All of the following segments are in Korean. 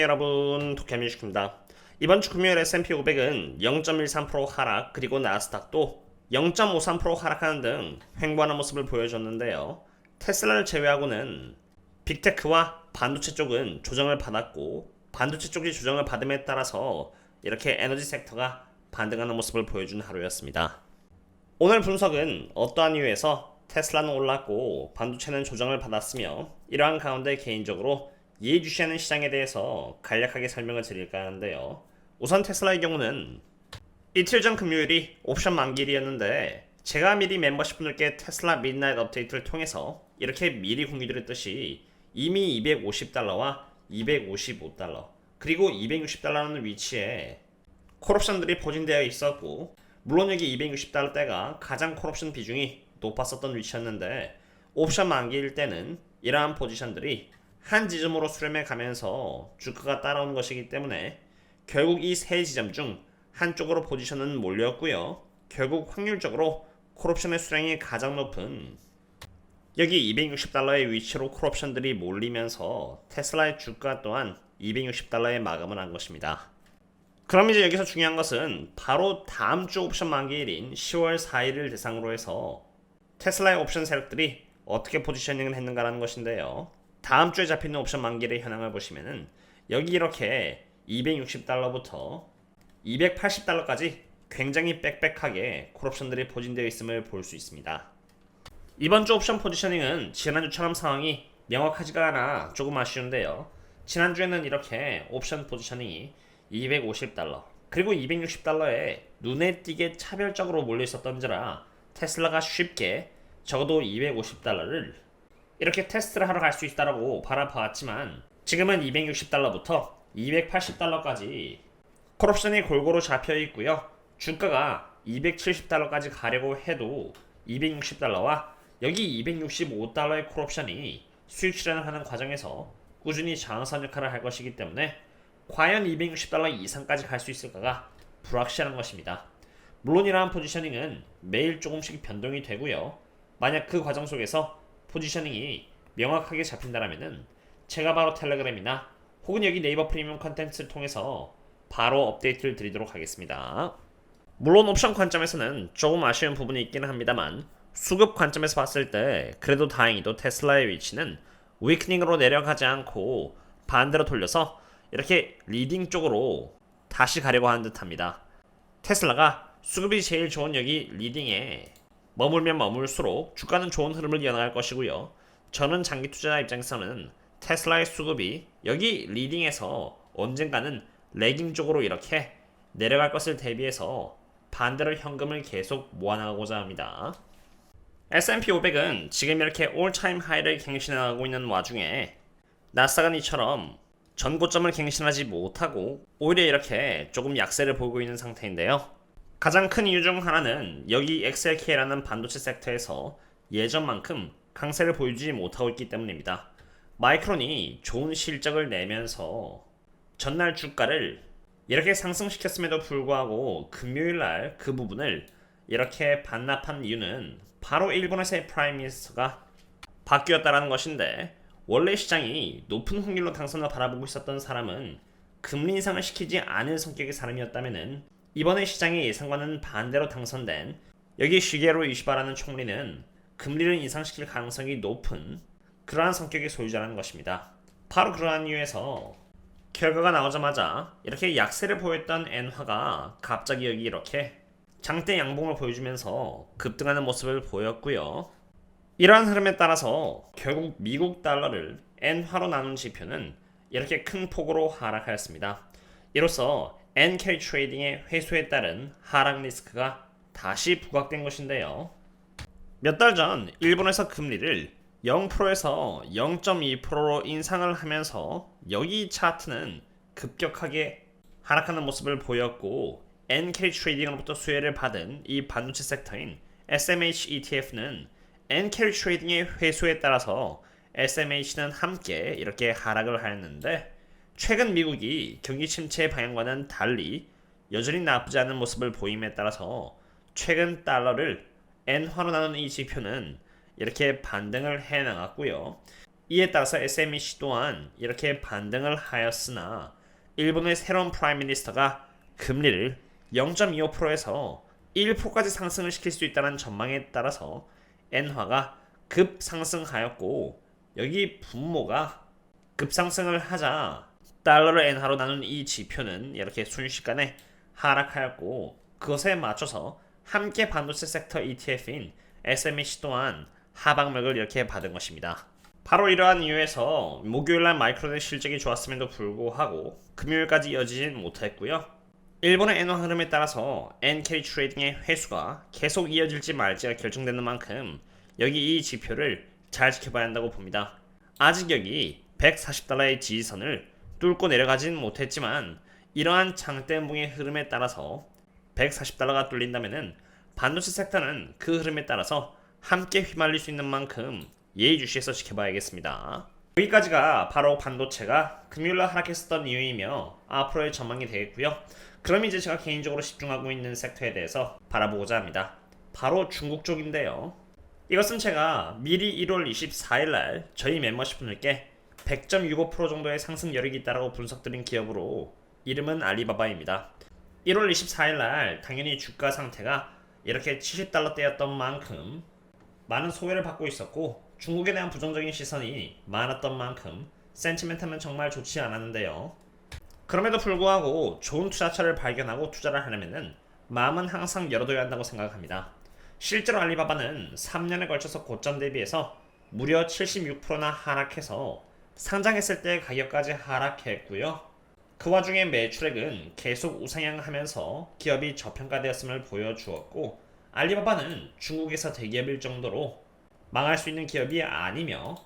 여러분 도케미식입니다. 이번 주 금요일 S&P 500은 0.13% 하락 그리고 나스닥도 0.53% 하락하는 등 횡보하는 모습을 보여줬는데요. 테슬라를 제외하고는 빅테크와 반도체 쪽은 조정을 받았고 반도체 쪽이 조정을 받음에 따라서 이렇게 에너지 섹터가 반등하는 모습을 보여준 하루였습니다. 오늘 분석은 어떠한 이유에서 테슬라는 올랐고 반도체는 조정을 받았으며 이러한 가운데 개인적으로 예의주시하는 시장에 대해서 간략하게 설명을 드릴까 하는데요. 우선 테슬라의 경우는 이틀 전 금요일이 옵션 만기일이었는데 제가 미리 멤버십 분들께 테슬라 midnight 업데이트를 통해서 이렇게 미리 공유드렸듯이 이미 250달러와 255달러 그리고 260달러라는 위치에 콜옵션들이 포진되어 있었고 물론 여기 260달러대가 가장 콜옵션 비중이 높았었던 위치였는데 옵션 만기일 때는 이러한 포지션들이 한 지점으로 수렴해 가면서 주가가 따라오는 것이기 때문에 결국 이 세 지점 중 한쪽으로 포지션은 몰렸고요. 결국 확률적으로 콜옵션의 수량이 가장 높은 여기 260달러의 위치로 콜옵션들이 몰리면서 테슬라의 주가 또한 260달러에 마감을 한 것입니다. 그럼 이제 여기서 중요한 것은 바로 다음 주 옵션 만기일인 10월 4일을 대상으로 해서 테슬라의 옵션 세력들이 어떻게 포지셔닝을 했는가라는 것인데요. 다음 주에 잡히는 옵션 만기일의 현황을 보시면은 여기 이렇게 260달러부터 280달러까지 굉장히 빽빽하게 콜옵션들이 포진되어 있음을 볼 수 있습니다. 이번 주 옵션 포지셔닝은 지난주처럼 상황이 명확하지가 않아 조금 아쉬운데요. 지난주에는 이렇게 옵션 포지셔닝이 250달러 그리고 260달러에 눈에 띄게 차별적으로 몰려 있었던지라 테슬라가 쉽게 적어도 250달러를 이렇게 테스트를 하러 갈 수 있다라고 바라봤지만 지금은 260달러부터 280달러까지 콜옵션이 골고루 잡혀 있고요. 주가가 270달러까지 가려고 해도 260달러와 여기 265달러의 콜옵션이 수익 실현을 하는 과정에서 꾸준히 장선 역할을 할 것이기 때문에 과연 260달러 이상까지 갈 수 있을까가 불확실한 것입니다. 물론 이러한 포지셔닝은 매일 조금씩 변동이 되고요. 만약 그 과정 속에서 포지셔닝이 명확하게 잡힌다라면은 제가 바로 텔레그램이나 혹은 여기 네이버 프리미엄 컨텐츠를 통해서 바로 업데이트를 드리도록 하겠습니다. 물론 옵션 관점에서는 조금 아쉬운 부분이 있기는 합니다만 수급 관점에서 봤을 때 그래도 다행히도 테슬라의 위치는 위크닝으로 내려가지 않고 반대로 돌려서 이렇게 리딩 쪽으로 다시 가려고 하는 듯합니다. 테슬라가 수급이 제일 좋은 여기 리딩에 머물면 머물수록 주가는 좋은 흐름을 이어나갈 것이고요. 저는 장기 투자 입장에서는 테슬라의 수급이 여기 리딩에서 언젠가는 레깅 쪽으로 이렇게 내려갈 것을 대비해서 반대로 현금을 계속 모아나가고자 합니다. S&P 500은 지금 이렇게 올타임 하이를 갱신하고 있는 와중에 나스닥은 이처럼 전고점을 갱신하지 못하고 오히려 이렇게 조금 약세를 보이고 있는 상태인데요. 가장 큰 이유 중 하나는 여기 XLK라는 반도체 섹터에서 예전만큼 강세를 보여주지 못하고 있기 때문입니다. 마이크론이 좋은 실적을 내면서 전날 주가를 이렇게 상승시켰음에도 불구하고 금요일 날 그 부분을 이렇게 반납한 이유는 바로 일본에서의 프라임 미니스터가 바뀌었다라는 것인데 원래 시장이 높은 확률로 당선을 바라보고 있었던 사람은 금리 인상을 시키지 않은 성격의 사람이었다면은 이번에 시장의 예상과는 반대로 당선된 여기 시게로 이시바라는 총리는 금리를 인상시킬 가능성이 높은 그러한 성격의 소유자라는 것입니다. 바로 그러한 이유에서 결과가 나오자마자 이렇게 약세를 보였던 엔화가 갑자기 여기 이렇게 장대 양봉을 보여주면서 급등하는 모습을 보였고요. 이러한 흐름에 따라서 결국 미국 달러를 엔화로 나눈 지표는 이렇게 큰 폭으로 하락하였습니다. 이로써 NK 트레이딩의 회수에 따른 하락 리스크가 다시 부각된 것인데요. 몇 달 전 일본에서 금리를 0%에서 0.2%로 인상을 하면서 여기 차트는 급격하게 하락하는 모습을 보였고 NK 트레이딩으로부터 수혜를 받은 이 반도체 섹터인 SMH ETF는 NK 트레이딩의 회수에 따라서 SMH는 함께 이렇게 하락을 하였는데 최근 미국이 경기 침체 방향과는 달리 여전히 나쁘지 않은 모습을 보임에 따라서 최근 달러를 엔화로 나눈 이 지표는 이렇게 반등을 해 나갔고요. 이에 따라서 SMEC 또한 이렇게 반등을 하였으나 일본의 새로운 프라임 미니스터가 금리를 0.25%에서 1%까지 상승을 시킬 수 있다는 전망에 따라서 엔화가 급 상승하였고 여기 분모가 급상승을 하자 달러를 엔화로 나눈 이 지표는 이렇게 순식간에 하락하였고 그것에 맞춰서 함께 반도체 섹터 ETF인 SMEC 또한 하방맥을 이렇게 받은 것입니다. 바로 이러한 이유에서 목요일날 마이크론의 실적이 좋았음에도 불구하고 금요일까지 이어지진 못했고요. 일본의 엔화 흐름에 따라서 엔캐리 트레이딩의 회수가 계속 이어질지 말지가 결정되는 만큼 여기 이 지표를 잘 지켜봐야 한다고 봅니다. 아직 여기 140달러의 지지선을 뚫고 내려가진 못했지만 이러한 장대음봉의 흐름에 따라서 140달러가 뚫린다면은 반도체 섹터는 그 흐름에 따라서 함께 휘말릴 수 있는 만큼 예의주시해서 지켜봐야겠습니다. 여기까지가 바로 반도체가 금요일날 하락했었던 이유이며 앞으로의 전망이 되겠고요. 그럼 이제 제가 개인적으로 집중하고 있는 섹터에 대해서 바라보고자 합니다. 바로 중국 쪽인데요. 이것은 제가 미리 1월 24일 날 저희 멤버십 분들께 100.65% 정도의 상승 여력이 있다고 분석드린 기업으로 이름은 알리바바입니다. 1월 24일 날 당연히 주가 상태가 이렇게 70달러대였던 만큼 많은 소외를 받고 있었고 중국에 대한 부정적인 시선이 많았던 만큼 센티멘트는 정말 좋지 않았는데요. 그럼에도 불구하고 좋은 투자처를 발견하고 투자를 하려면은 마음은 항상 열어둬야 한다고 생각합니다. 실제로 알리바바는 3년에 걸쳐서 고점 대비해서 무려 76%나 하락해서 상장했을 때 가격까지 하락했고요. 그 와중에 매출액은 계속 우상향하면서 기업이 저평가되었음을 보여주었고 알리바바는 중국에서 대기업일 정도로 망할 수 있는 기업이 아니며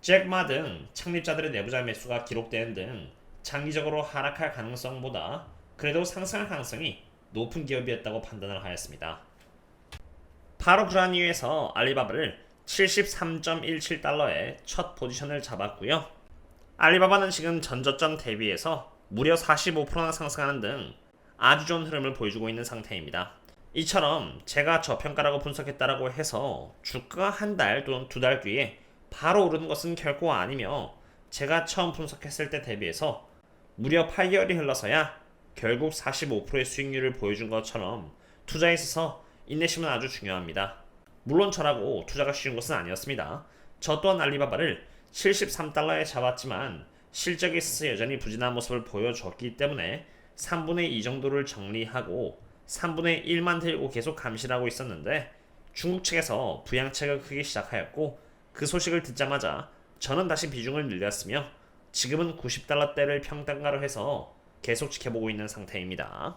잭마 등 창립자들의 내부자 매수가 기록되는 등 장기적으로 하락할 가능성보다 그래도 상승할 가능성이 높은 기업이었다고 판단을 하였습니다. 바로 그러한 이유에서 알리바바를 73.17달러에 첫 포지션을 잡았고요. 알리바바는 지금 전저점 대비해서 무려 45%나 상승하는 등 아주 좋은 흐름을 보여주고 있는 상태입니다. 이처럼 제가 저평가라고 분석했다라고 해서 주가가 한 달 또는 두 달 뒤에 바로 오르는 것은 결코 아니며 제가 처음 분석했을 때 대비해서 무려 8개월이 흘러서야 결국 45%의 수익률을 보여준 것처럼 투자에 있어서 인내심은 아주 중요합니다. 물론 저라고 투자가 쉬운 것은 아니었습니다. 저 또한 알리바바를 73달러에 잡았지만 실적에 있어서 여전히 부진한 모습을 보여줬기 때문에 3분의 2 정도를 정리하고 3분의 1만 들고 계속 감시를 하고 있었는데 중국 측에서 부양책을 크기 시작하였고 그 소식을 듣자마자 저는 다시 비중을 늘렸으며 지금은 90달러대를 평단가로 해서 계속 지켜보고 있는 상태입니다.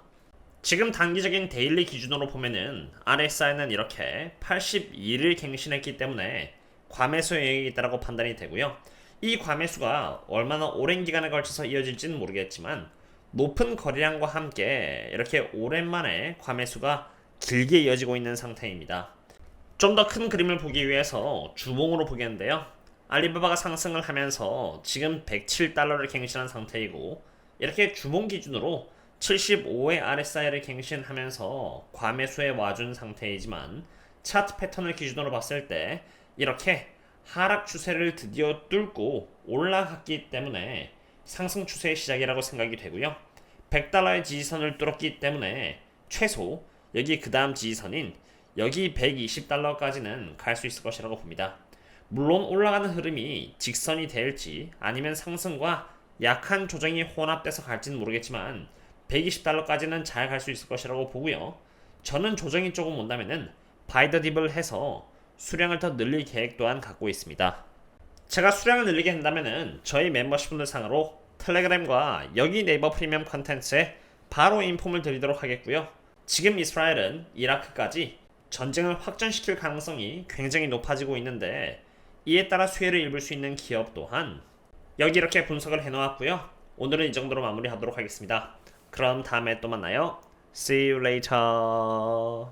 지금 단기적인 데일리 기준으로 보면은 RSI는 이렇게 82를 갱신했기 때문에 과매수 영역이 있다고 판단이 되고요. 이 과매수가 얼마나 오랜 기간에 걸쳐서 이어질지는 모르겠지만 높은 거래량과 함께 이렇게 오랜만에 과매수가 길게 이어지고 있는 상태입니다. 좀 더 큰 그림을 보기 위해서 주봉으로 보겠는데요. 알리바바가 상승을 하면서 지금 107달러를 갱신한 상태이고 이렇게 주봉 기준으로 75의 RSI를 갱신하면서 과매수에 와준 상태이지만 차트 패턴을 기준으로 봤을 때 이렇게 하락 추세를 드디어 뚫고 올라갔기 때문에 상승 추세의 시작이라고 생각이 되고요. 100달러의 지지선을 뚫었기 때문에 최소 여기 그 다음 지지선인 여기 120달러까지는 갈 수 있을 것이라고 봅니다. 물론 올라가는 흐름이 직선이 될지 아니면 상승과 약한 조정이 혼합돼서 갈지는 모르겠지만 120달러까지는 잘 갈 수 있을 것이라고 보고요. 저는 조정이 조금 온다면은 바이더 딥을 해서 수량을 더 늘릴 계획 또한 갖고 있습니다. 제가 수량을 늘리게 된다면은 저희 멤버십분들 상으로 텔레그램과 여기 네이버 프리미엄 컨텐츠에 바로 인폼을 드리도록 하겠고요. 지금 이스라엘은 이라크까지 전쟁을 확전시킬 가능성이 굉장히 높아지고 있는데 이에 따라 수혜를 입을 수 있는 기업 또한 여기 이렇게 분석을 해놓았고요. 오늘은 이 정도로 마무리하도록 하겠습니다. 그럼 다음에 또 만나요. See you later.